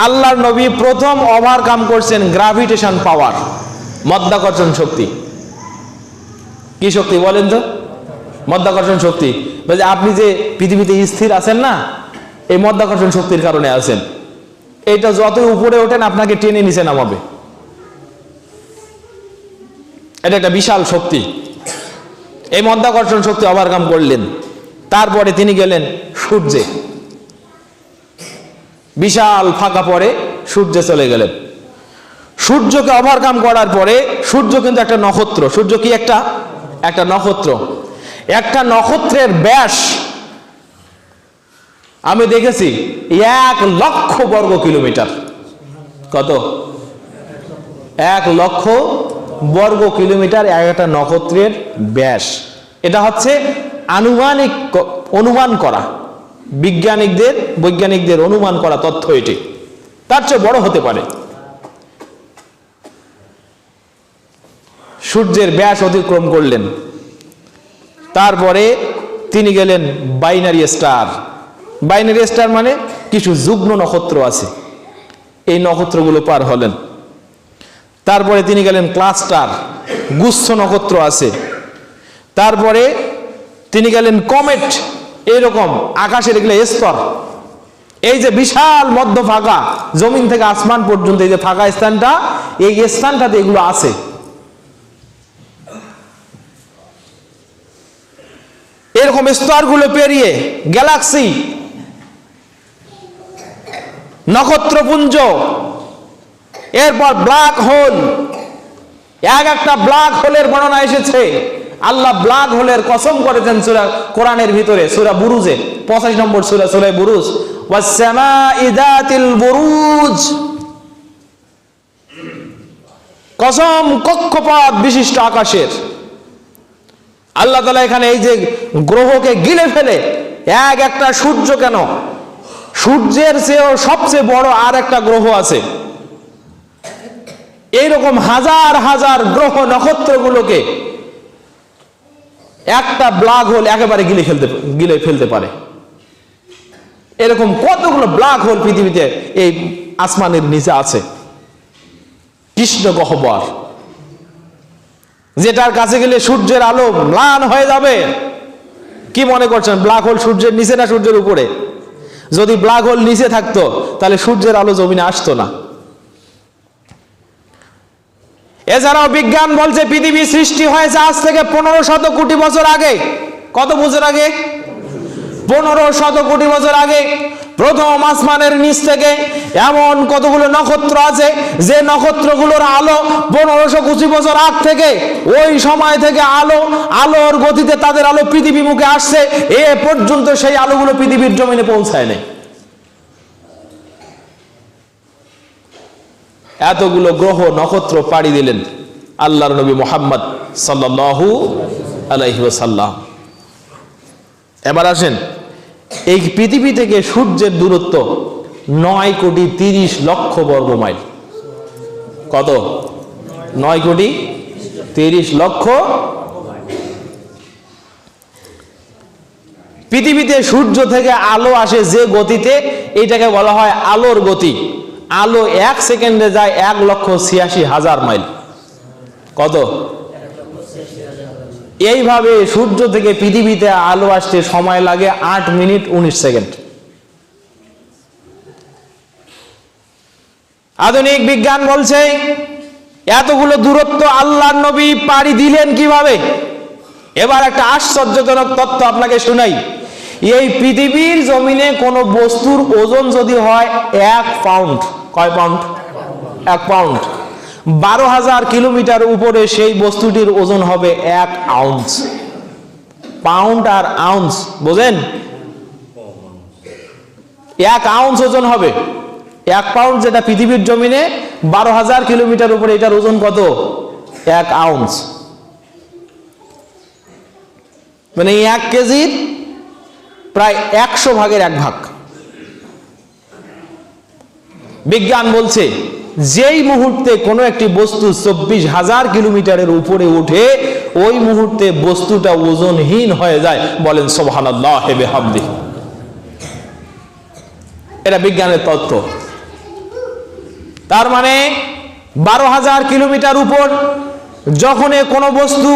আল্লাহর নবী প্রথম ওভারকাম করছেন গ্রাভিটেশন পাওয়ার মধ্যাকর্ষণ শক্তি। কি শক্তি বলেন তো? মধ্যাকর্ষণ শক্তি। বলছে, আপনি যে পৃথিবীতে স্থির আছেন না, এই মধ্যাকর্ষণ শক্তির কারণে আছেন। এটা যতই উপরে ওঠেন, আপনাকে টেনে নিচে নামাবে। এটা একটা বিশাল শক্তি। এই মধ্যাকর্ষণ শক্তি ওভারকাম করলেন। তারপরে তিনি গেলেন সূর্যে। বিশাল ফাঁকা পরে সূর্যে চলে গেলেন সূর্যকে ওভারকাম করার পরে সূর্য কিন্তু একটা নক্ষত্র। সূর্য কি একটা? একটা নক্ষত্র। একটা নক্ষত্রের ব্যাস আমি দেখেছি এক লক্ষ বর্গ কিলোমিটার। কত? এক লক্ষ বর্গ কিলোমিটার এক একটা নক্ষত্রের ব্যাস। এটা হচ্ছে আনুমানিক অনুমান করা। বিজ্ঞানিকদের, বৈজ্ঞানিকদের অনুমান করা তথ্য এটি। তার চেয়ে বড় হতে পারে। সূর্যের ব্যাস অতিক্রম করলেন। তারপরে তিনি গেলেন বাইনারি স্টার। বাইনারি স্টার মানে কিছু যুগ্ম নক্ষত্র আছে। এই নক্ষত্রগুলো পার হলেন। তারপরে তিনি গেলেন ক্লাস্টার, গুচ্ছ নক্ষত্র আছে। তারপরে তিনি গেলেন কমেট এইরকম আকাশের এগুলো স্তর। এই যে বিশাল মধ্য ফাঁকা, জমিন থেকে আসমান পর্যন্ত এই যে ফাঁকা স্থানটা, এই স্থানটাতে এগুলো আছে। এরকম স্তরগুলো পেরিয়ে গ্যালাক্সি, নক্ষত্রপুঞ্জ, এরপর ব্ল্যাক হোল। এক একটা ব্ল্যাক হোলের বর্ণনা এসেছে। আল্লাহ ব্ল্যাক হোলের কসম করেছেন সুরা কোরআনের ভিতরে, সুরা বুরুজে, পঁচাশ নম্বর সুরা সুরা বুরুজ। বুরুজ। কসম কক্ষপথ বিশিষ্ট আকাশের। আল্লাহ তালা এখানে এই যে গ্রহকে গিলে ফেলে, এক একটা সূর্য কেন? সূর্যের চেয়েও সবচেয়ে বড় আর একটা গ্রহ আছে। এইরকম হাজার হাজার গ্রহ নক্ষত্রগুলোকে একটা ব্লাক হোল একেবারে গিলে ফেলতে গিলে ফেলতে পারে। এরকম কতগুলো ব্ল্যাক হোল পৃথিবীতে এই আসমানের নিচে আছে? কৃষ্ণ গহ্বর। যেটার কাছে গেলে সূর্যের আলো ম্লান হয়ে যাবে। কি মনে করছেন ব্ল্যাক হোল সূর্যের নিচে না সূর্যের উপরে? যদি ব্ল্যাক হোল নিচে থাকতো, তাহলে সূর্যের আলো জমিনে আসতো না। এছাড়াও বিজ্ঞান বলছে পৃথিবী সৃষ্টি হয়েছে আজ থেকে পনেরো শত কোটি বছর আগে। কত বছর আগে? পনেরো শত কোটি বছর আগে। প্রথম আসমানের নিচ থেকে এমন কতগুলো নক্ষত্র আছে, যে নক্ষত্রগুলোর আলো পনেরোশো কোটি বছর আগ থেকে, ওই সময় থেকে আলো, আলোর গতিতে তাদের আলো পৃথিবী মুখে আসছে। এ পর্যন্ত সেই আলোগুলো পৃথিবীর জমিনে পৌঁছায় নাই এতগুলো গ্রহ, নক্ষত্র পাড়ি দিলেন আল্লাহর নবী মোহাম্মদ সাল্লাল্লাহু আলাইহি ওয়াসাল্লাম। এবার আসেন, এই পৃথিবী থেকে সূর্যের দূরত্ব নয় কোটি তিরিশ লক্ষ বর্গ মাইল। কত? নয় কোটি তিরিশ লক্ষ। পৃথিবীতে সূর্য থেকে আলো আসে যে গতিতে, এটাকে বলা হয় আলোর গতি। আলো এক সেকেন্ডে যায় এক লক্ষ ছিয়াশি হাজার মাইল। কত? এইভাবে সূর্য থেকে পৃথিবীতে আলো আসতে সময় লাগে আট মিনিট উনিশ সেকেন্ড। আধুনিক বিজ্ঞান বলছে, এতগুলো দূরত্ব আল্লাহর নবী পাড়ি দিলেন কীভাবে? এবার একটা আশ্চর্যজনক তথ্য আপনাকে শুনাই। এই পৃথিবীর জমিনে কোনো বস্তুর ওজন যদি হয় এক পাউন্ড কয় পাউন্ড এক পাউন্ড বারো হাজার কিলোমিটার উপরে সেই বস্তুটির ওজন হবে এক আউন্স পাউন্ড আর আউন্স বোঝেন? এক আউন্স ওজন হবে। এক পাউন্ড যেটা পৃথিবীর জমিনে বারো হাজার কিলোমিটার উপরে এটার ওজন কত? এক আউন্স মানে এক কেজির প্রায় একশো ভাগের এক ভাগ। বিজ্ঞান বলছে, যেই মুহূর্তে কোনো একটি বস্তু চব্বিশ হাজার কিলোমিটারের উপরে উঠে ওই মুহূর্তে বস্তুটা ওজনহীন হয়ে যায়। বলেন সোহানাল্লাহ হেবে এটা বিজ্ঞানের তত্ত্ব। তার মানে বারো হাজার কিলোমিটার উপর যখন কোনো বস্তু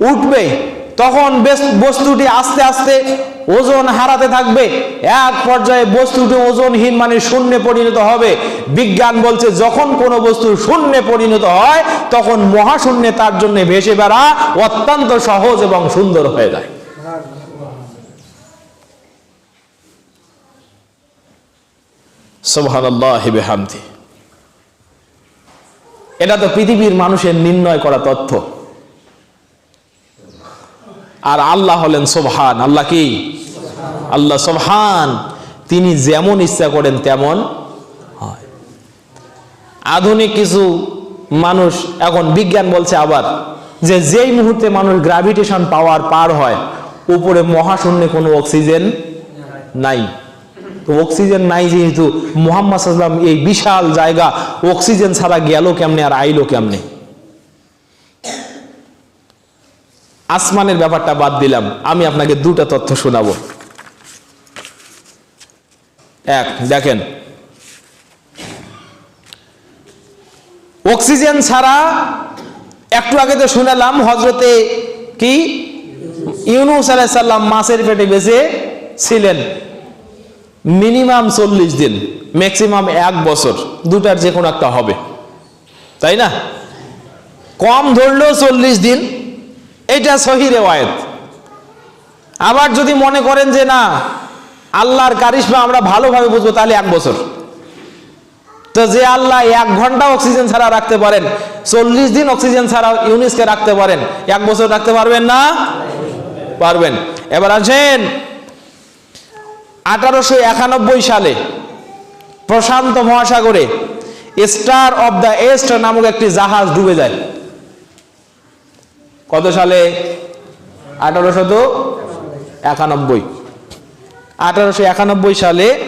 উঠবে, তখন বেস- বস্তুটি আস্তে আস্তে ওজন হারাতে থাকবে। এক পর্যায়ে বস্তুটি ওজনহীন মানে শূন্যে পরিণত হবে। বিজ্ঞান বলছে, যখন কোনো বস্তু শূন্যে পরিণত হয়, তখন মহাশূন্যে তার জন্য ভেসে বেড়া অত্যন্ত সহজ এবং সুন্দর হয়ে যায়। এটা তো পৃথিবীর মানুষের নির্ণয় করা তথ্য। আর আল্লাহ হলেন সোবহান। আল্লাহ কি? আল্লাহ সোবহান। তিনি যেমন ইচ্ছা করেন তেমন হয়। আধুনিক কিছু মানুষ, এখন বিজ্ঞান বলছে আবার যে যেই মুহূর্তে মানুষ গ্রাভিটেশন পাওয়ার পার হয়, উপরে মহাশূন্যে কোনো অক্সিজেন নাই। তো অক্সিজেন নাই যেহেতু মোহাম্মদ সাল্লাম এই বিশাল জায়গা অক্সিজেন ছাড়া গেল কেমনে আর আইলো কেমনে? আসমানের ব্যাপারটা বাদ দিলাম। আমি আপনাকে দুটা তথ্য শোনাবো। এক, দেখেন। অক্সিজেন ছাড়া একটু আগে তো শুনালাম হজরতে কি? ইউনুস আলাইসাল্লাম মাছের পেটে বেঁচে ছিলেন। মিনিমাম চল্লিশ দিন ম্যাক্সিমাম এক বছর। দুটার যে কোনো একটা হবে। তাই না? কম ধরলেও চল্লিশ দিন এটা সহি রেওয়ায়ত। আবার যদি মনে করেন যে না, আল্লাহর কারিশমা আমরা ভালোভাবে বুঝব, তাহলে এক বছর। তো যে আল্লাহ এক ঘণ্টা অক্সিজেন ছাড়া রাখতে পারেন, চল্লিশ দিন অক্সিজেন ছাড়া ইউনিসকে রাখতে পারেন, এক বছর রাখতে পারবেন না? পারবেন। এবার আছেন আঠারোশো একানব্বই সালে প্রশান্ত মহাসাগরে স্টার অফ দ্য এস্ট নামক একটি জাহাজ ডুবে যায়। কত সালে? আঠারোশো একানব্বই। আঠারোশো একানব্বই সালে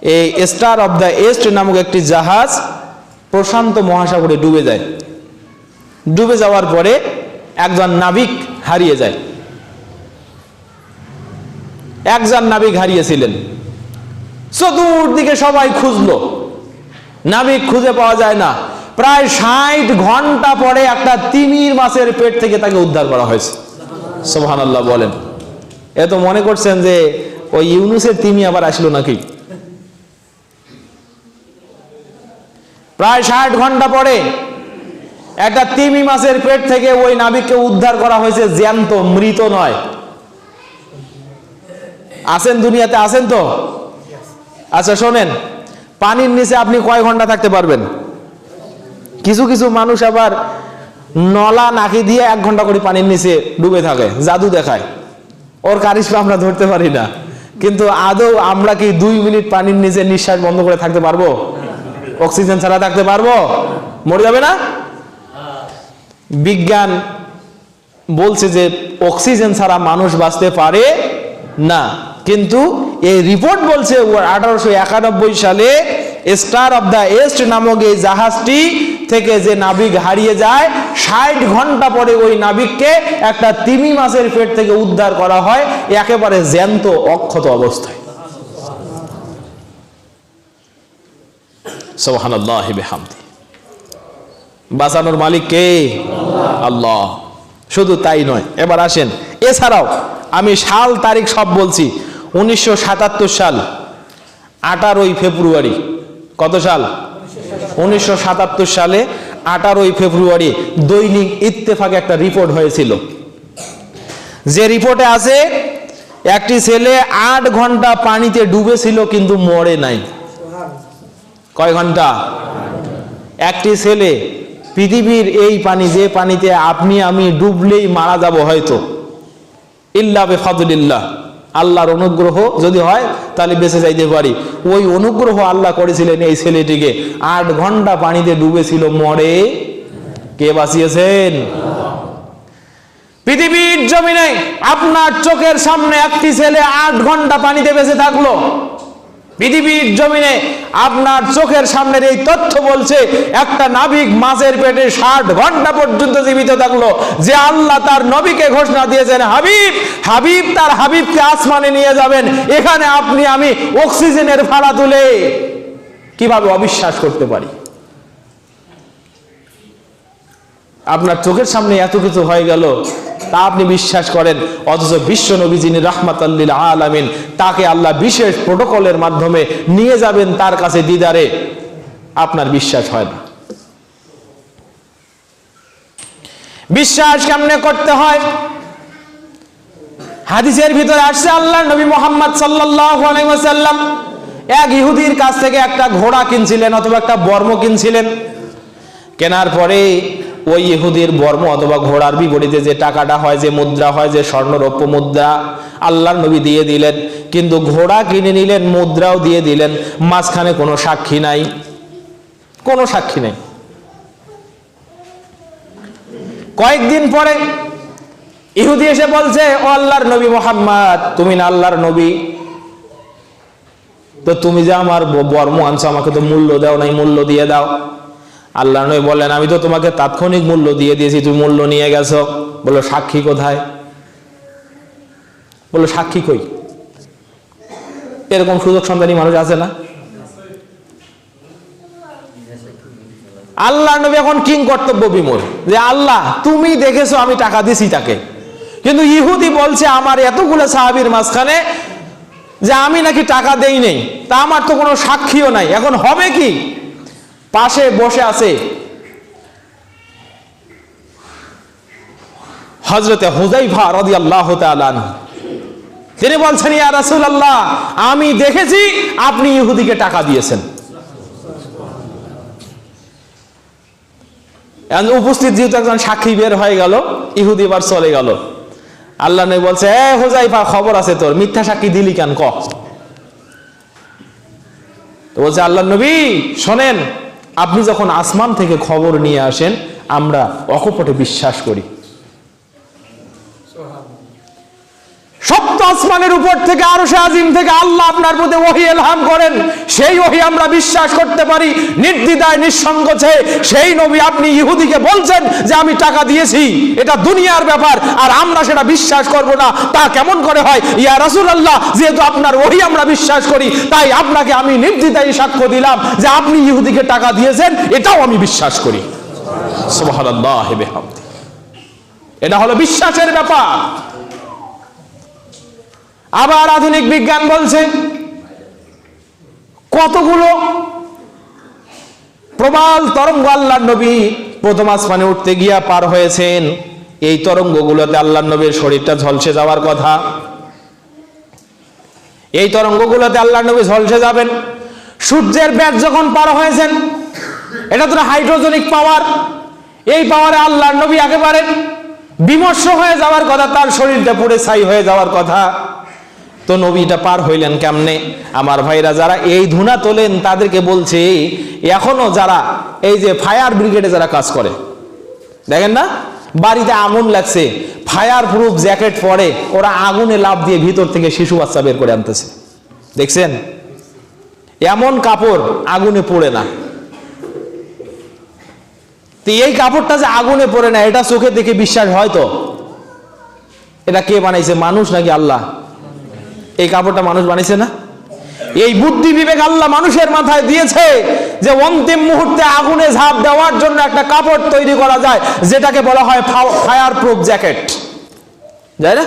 এই স্টার অফ দ্য এস্ট নামক একটি জাহাজ প্রশান্ত মহাসাগরে ডুবে যায়। ডুবে যাওয়ার পরে একজন নাবিক হারিয়ে যায়। একজন নাবিক হারিয়েছিলেন। চতুর্দিকে সবাই খুঁজলো। নাবিক খুঁজে পাওয়া যায় না। প্রায় ষাট ঘণ্টা পরে একটা তিমির মাছের পেট থেকে তাকে উদ্ধার করা হয়েছে। সোহান আল্লাহ বলেন। এ তো মনে করছেন যে ওই ইউনুসের তিমি আবার আসলো নাকি? প্রায় ষাট ঘণ্টা পরে একটা তিমি মাছের পেট থেকে ওই নাবিককে উদ্ধার করা হয়েছে, জ্যান্ত, মৃত নয়। আছেন দুনিয়াতে আছেন তো? আচ্ছা শোনেন, পানির নিচে আপনি কয় ঘণ্টা থাকতে পারবেন? কিছু কিছু মানুষ আবার নলা নাকি দিয়ে এক ঘণ্টা করে পানির নিচে ডুবে থাকে, জাদু দেখায়। ওর কারিশমা আমরা ধরতে পারি না। কিন্তু আদৌ আমরা কি দুই মিনিট পানির নিচে নিঃশ্বাস বন্ধ করে থাকতে পারব? অক্সিজেন ছাড়া থাকতে পারব? মরে যাবে না? বিজ্ঞান বলছে যে অক্সিজেন ছাড়া মানুষ বাঁচতে পারে না। কিন্তু এই রিপোর্ট বলছে, আঠারোশো একানব্বই সালে স্টার অফ দ্য এস্ট নামক এই জাহাজটি থেকে যে নাবিক হারিয়ে যায়, ষাট ঘণ্টা পরে ওই নাবিককে একটা তিমি মাছের পেট থেকে উদ্ধার করা হয়, একেবারে জ্যান্ত, অক্ষত অবস্থায়। বাঁচানোর মালিক কে? আল্লাহ। শুধু তাই নয়, এবার আসেন। এছাড়াও আমি সাল তারিখ সব বলছি, উনিশশো সাতাত্তর সাল, আঠারোই ফেব্রুয়ারি। কত সাল? উনিশশো সাতাত্তর সালে আঠারোই ফেব্রুয়ারি দৈনিক ইত্তেফাকে একটা রিপোর্ট হয়েছিল। যে রিপোর্টে আছে, একটি ছেলে আট ঘণ্টা পানিতে ডুবেছিল কিন্তু মরে নাই। কয় ঘণ্টা? একটি ছেলে, পৃথিবীর এই পানি, যে পানিতে আপনি আমি ডুবলেই মারা যাব হয়তো। ইল্লা বেফাদুলিল্লাহ। আল্লাহর অনুগ্রহ যদি হয়, তাহলে বেঁচে যাইতে পারি। ওই অনুগ্রহ আল্লাহ করেছিলেন এই ছেলেটিকে। আট ঘণ্টা পানিতে ডুবেছিল, মরে। কে বাঁচিয়েছেন? পৃথিবীর জমিনে আপনার চোখের সামনে একটি ছেলে আট ঘণ্টা পানিতে বেঁচে থাকল। পৃথিবীর জমিনে আপনার চোখের সামনের এই তথ্য বলছে, একটা নাবিক মাছের পেটে ষাট ঘণ্টা পর্যন্ত জীবিত থাকল। যে আল্লাহ তার নবীকে ঘোষণা দিয়েছেন, হাবিব হাবিব তার হাবিবকে আসমানে নিয়ে যাবেন। এখানে আপনি, আমি অক্সিজেনের ভাড়া তুলে কীভাবে অবিশ্বাস করতে পারি? আপনার চোখের সামনে এত কিছু হয়ে গেল তা আপনি বিশ্বাস করেন? অথচ বিশ্ব নবী যিনি রহমাতাল্লিল আলামিন, তাকে আল্লাহ বিশেষ প্রোটোকলের মাধ্যমে নিয়ে যাবেন তার কাছে দিদারে। আপনার বিশ্বাস হয় না। বিশ্বাস কেমনে করতে হয়? হাদিসের ভিতরে আসছে আল্লাহ নবী মোহাম্মদ ওয়াসাল্লাম এক ইহুদির কাছ থেকে একটা ঘোড়া কিনছিলেন অথবা একটা বর্ম কিনছিলেন। কেনার পরে ওই ইহুদির বর্ম অথবা ঘোড়ার বিপরীতে যে টাকাটা হয়, যে মুদ্রা হয়, যে স্বর্ণরৌপ্য মুদ্রা আল্লাহর নবী দিয়ে দিলেন। কিন্তু ঘোড়া কিনে নিলেন, মুদ্রাও দিয়ে দিলেন। মাঝখানে কোনো সাক্ষী নাই। কোনো সাক্ষী নেই। কয়েকদিন পরে ইহুদি এসে বলছে, ও আল্লাহর নবী মোহাম্মদ, তুমি না আল্লাহর নবী? তো তুমি যে আমার বর্ম আনছো, আমাকে তো মূল্য দাও নাই, মূল্য দিয়ে দাও। আল্লাহ নবী বললেন, আমি তো তোমাকে তাৎক্ষণিক মূল্য দিয়ে দিয়েছি, তুমি মূল্য নিয়ে গেছো। বলল, সাক্ষী কোথায়? বলল, সাক্ষী কই? এরকম সুযোগ সন্ধানী মানুষ আছে না? আল্লাহ নবী এখন কিং কর্তব্য বিমূল, যে আল্লাহ, তুমি দেখেছ আমি টাকা দিছি তাকে। কিন্তু ইহুদি বলছে, আমার এতগুলো সাহাবির মাঝখানে যে আমি নাকি টাকা দেই নেই, তা আমার তো কোনো সাক্ষীও নাই। এখন হবে কি? পাশে বসে আছে হজরতে হুজাইফা রদি আল্লাহ তিনি বলছেন, ইয়া রাসূল আল্লাহ আমি দেখেছি আপনি ইহুদিকে টাকা দিয়েছেন। উপস্থিত যেহেতু একজন সাক্ষী বের হয়ে গেল, ইহুদি এবার চলে গেল। আল্লাহ নবী বলছে, এ হুজাইফা খবর আছে তোর, মিথ্যা সাক্ষী দিলি কেন? ক? তো বলছে, আল্লাহ নবী, শোনেন আপনি যখন আসমান থেকে খবর নিয়ে আসেন আমরা অকপটে বিশ্বাস করি। সপ্ত আসমানের উপর থেকে আরও আজিম থেকে আল্লাহ আপনার প্রতি ওহি এলহাম করেন। সেই ওহি আমরা বিশ্বাস করতে পারি নিঃসংকোচে সেই নবী আপনি ইহুদিকে বলছেন যে আমি টাকা দিয়েছি, এটা দুনিয়ার ব্যাপার, আর আমরা সেটা বিশ্বাস করব না, তা কেমন করে হয়? ইয়া রাসূল আল্লাহ যেহেতু আপনার ওহি আমরা বিশ্বাস করি, তাই আপনাকে আমি নির্দ্বিধায় সাক্ষ্য দিলাম যে আপনি ইহুদিকে টাকা দিয়েছেন, এটাও আমি বিশ্বাস করি। এটা হলো বিশ্বাসের ব্যাপার। আবার আধুনিক বিজ্ঞান বলছে, কতগুলো প্রবাল তরঙ্গ আল্লাহ নবী প্রথম আসমানে উঠতে গিয়া পার হয়েছেন। এই তরঙ্গগুলোতে আল্লাহ নবীর শরীরটা ঝলসে যাওয়ার কথা। এই তরঙ্গগুলোতে আল্লাহ নবী ঝলসে যাবেন। সূর্যের ব্যাগ যখন পার হয়েছেন, এটা তো হাইড্রোজেনিক পাওয়ার। এই পাওয়ারে আল্লাহ নবী একেবারে বিমর্ষ হয়ে যাওয়ার কথা, তার শরীরটা পুড়ে ছাই হয়ে যাওয়ার কথা। তো নবীটা পার হইলেন কেমনে? আমার ভাইরা যারা এই ধুনা তোলেন, তাদেরকে বলছে, এখনও যারা এই যে ফায়ার ব্রিগেডে যারা কাজ করে, দেখেন না? বাড়িতে আগুন লাগছে, ফায়ার প্রুফ জ্যাকেট পরে ওরা আগুনে লাভ দিয়ে ভিতর থেকে শিশু বাচ্চা বের করে আনতেছে। দেখছেন? এমন কাপড় আগুনে পড়ে না। তো এই কাপড়টা যে আগুনে পড়ে না, এটা চোখে দেখে বিশ্বাস হয় তো? এটা কে বানাইছে, মানুষ নাকি আল্লাহ? এই কাপড়টা মানুষ বানিয়েছে না? এই বুদ্ধি বিবেক আল্লাহ মানুষের মাথায় দিয়েছে যে অন্তিম মুহূর্তে আগুনে ঝাঁপ দেওয়ার জন্য একটা কাপড় তৈরি করা যায়, যেটাকে বলা হয় ফায়ার প্রুফ জ্যাকেট যাই না?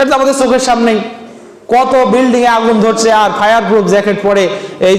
এটা আমাদের চোখের সামনেই। কত বিল্ডিং এ আগুন ধরছে আর ফায়ার প্রুফ জ্যাকেট পরে এই